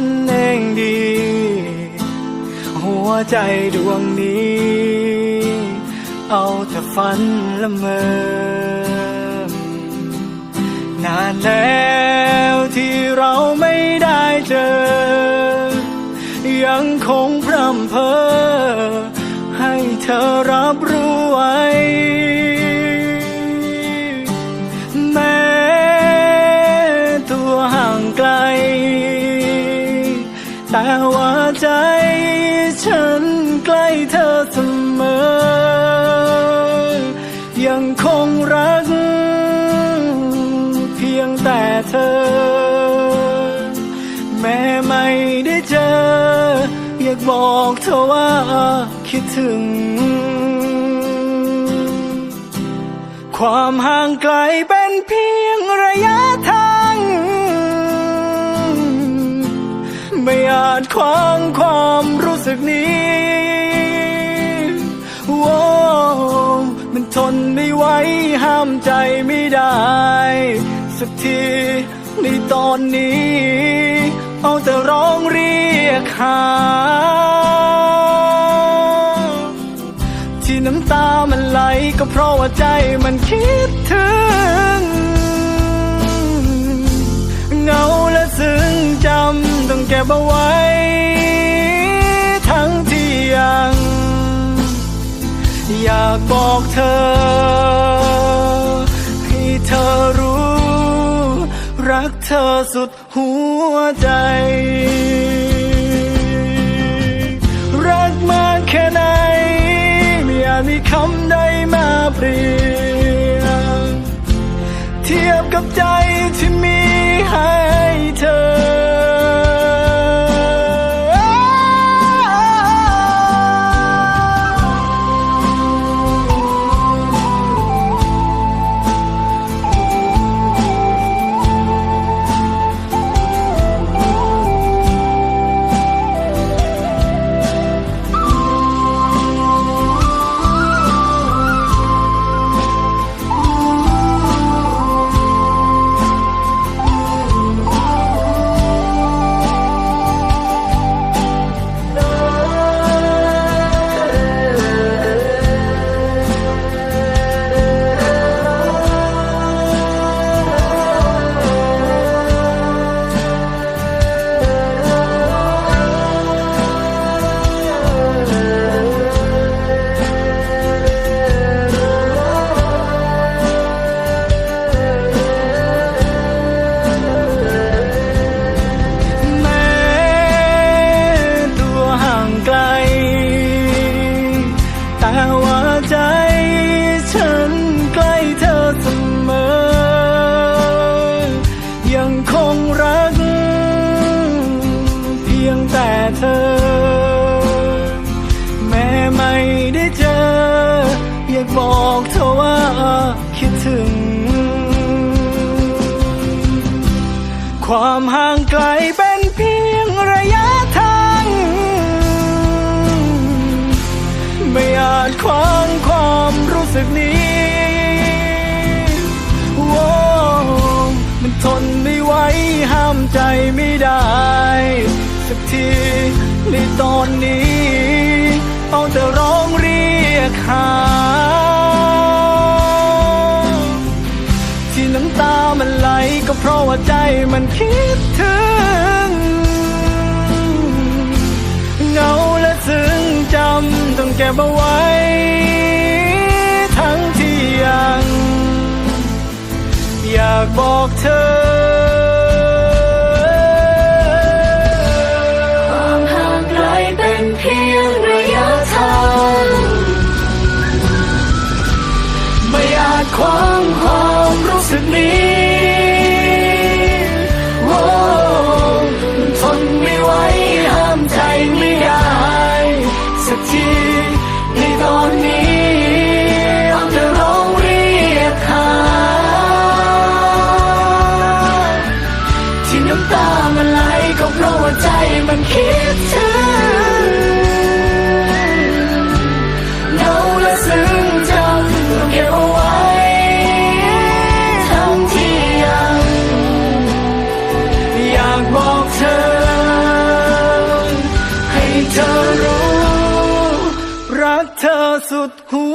ันเองดี หัวใจดวงนี้ เอาแต่ฝันละเมอนานแล้วที่เราไม่ได้เจอ ยังคงพร่ำเพ้อให้เธอรับรู้ไว้ แม้ตัวห่างไกล คงรัก เพียงแต่เธอ แม้ไม่ได้เจอ อยากบอกเธอว่าคิดถึง ความห่างไกลเป็นเพียงระยะทาง ไม่อาจขวางความรู้สึกนี้ มันทนไม่ไหวห้ามใจไม่ได้ สักทีในตอนนี้ เอาแต่ร้องเรียกหา ที่น้ำตามันไหลก็เพราะว่าใจมันคิดถึง เงาและซึ้งจำต้องเก็บเอาไว้ บอกเธอ ให้เธอรู้ รักเธอสุดหัวใจ รักมากแค่ไหน ไม่อาจมีคำใดมาเปรีย บอกเธอว่าคิดถึง ความห่างไกลเป็นเพียงระยะทาง ไม่อาจขวางความรู้สึกนี้โว้มันทนไม่ไหวห้ามใจไม่ได้ สักทีในตอนนี้ เอาแต่ร้องเรียกหา ว่าใจมันคิดถึง เงาและซึ้งจำต้องเก็บเอาไว้ ทั้งที่ยัง อยากบอกเธอ คิดถึงเงาและซึ้งจำต้องเก็บเอาไว้ทั้ที่ยัง อยากบอกเธอ ให้เธอรู้ รักเธอสุดหั